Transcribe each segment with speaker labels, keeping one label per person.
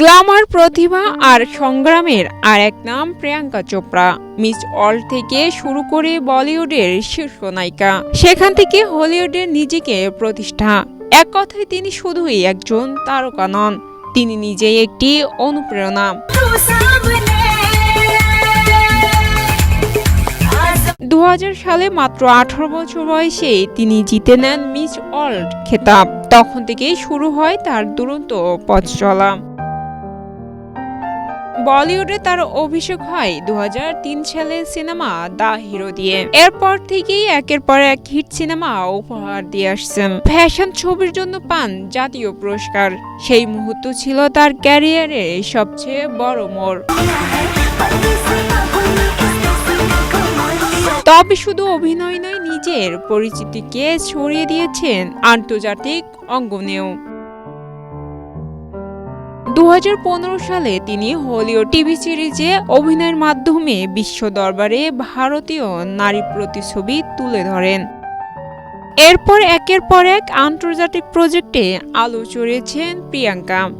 Speaker 1: Glamour প্রতিভা আর সংগ্রামের আর এক নাম প্রিয়াঙ্কা চোপড়া। মিস ওয়ার্ল্ড থেকে শুরু করে বলিউডের শীর্ষ নায়িকা। সেখান থেকে হলিউডের নিজেকে প্রতিষ্ঠা। এক কথায় তিনি শুধুই একজন তারকা নন। তিনি নিজেই একটি অনুপ্রেরণা। দু হাজার সালে মাত্র আঠারো বছর বয়সে তিনি জিতে নেন মিস ওয়ার্ল্ড খেতাব। তখন থেকেই শুরু হয় তার দুরন্ত পথ চলা। বলিউডে তার অভিষেক হয় দু হাজার তিন সালের সিনেমা দ্য হিরো দিয়ে। এরপর থেকেই একের পর এক হিট সিনেমা উপহার দিয়ে আসছেন। ফ্যাশন ছবির জন্য পান জাতীয় পুরস্কার। সেই মুহূর্ত ছিল তার ক্যারিয়ারে সবচেয়ে বড় মোড়। তবে শুধু অভিনয় নয়, নিজের পরিচিতিকে ছড়িয়ে দিয়েছেন আন্তর্জাতিক অঙ্গনেও। দু সালে তিনি হলিউড টিভি সিরিজে অভিনয়ের মাধ্যমে বিশ্ব দরবারে ভারতীয় নারী প্রতিছবি তুলে ধরেন। এরপর একের পর এক আন্তর্জাতিক প্রজেক্টে আলো চড়িয়েছেন প্রিয়াঙ্কা।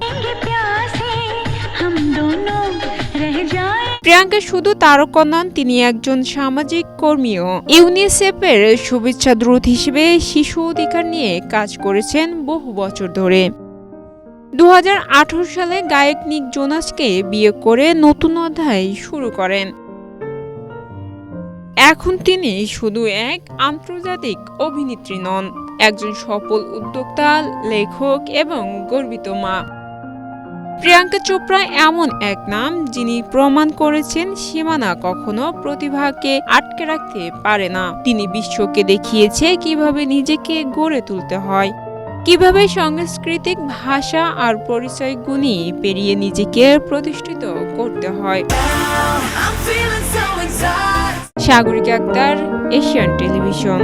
Speaker 1: প্রিয়াঙ্কা শুধু তারকা নন তিনি একজন সামাজিক কর্মীও। ইউনিসেফের শুভেচ্ছা দূত হিসেবে শিশু অধিকার নিয়ে কাজ করেছেন বহু বছর ধরে। দু হাজার আঠারো সালে গায়ক নিক জোনাসকে বিয়ে করে নতুন অধ্যায় শুরু করেন। এখন তিনি শুধু এক আন্তর্জাতিক অভিনেত্রী নন, একজন সফল উদ্যোক্তা, লেখক এবং গর্বিত মা। প্রিয়াঙ্কা চোপড়া এমন এক নাম যিনি প্রমাণ করেছেন সীমানা কখনো প্রতিভাকে আটকে রাখতে পারে না। তিনি বিশ্বকে দেখিয়েছে কীভাবে নিজেকে গড়ে তুলতে হয়। কীভাবে সাংস্কৃতিক ভাষা আর পরিচয়গুলি পেরিয়ে নিজেকে প্রতিষ্ঠিত করতে হয়? Sagarika Akter Asian television.